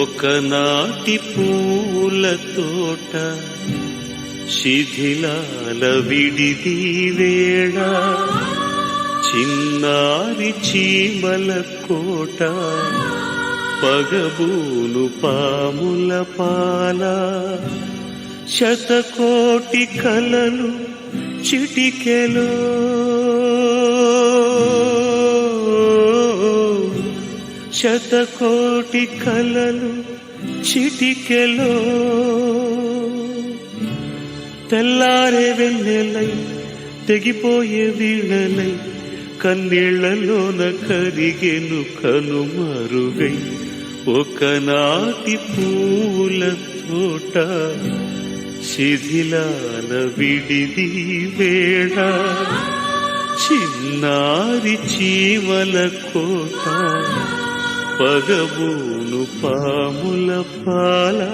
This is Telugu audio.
ఒకనాటి పూల తోట శిథిలాల విడిది వేళ చిన్నారి చీమల కోట పగబూలు పాముల పాల శతకోటి కలలు చిటికెలో. శతకోటి కలలు చిటికెలో. తెల్లారే వెన్నెలై తెగిపోయే వీణలై కన్నీళ్ళలోన కరిగెను కనుమరుగై. ఒకనాటి పూల తోట శిథిలాల విడిది వేళ చిన్నారి చీమల కోట పగబూను పాముల పాలా.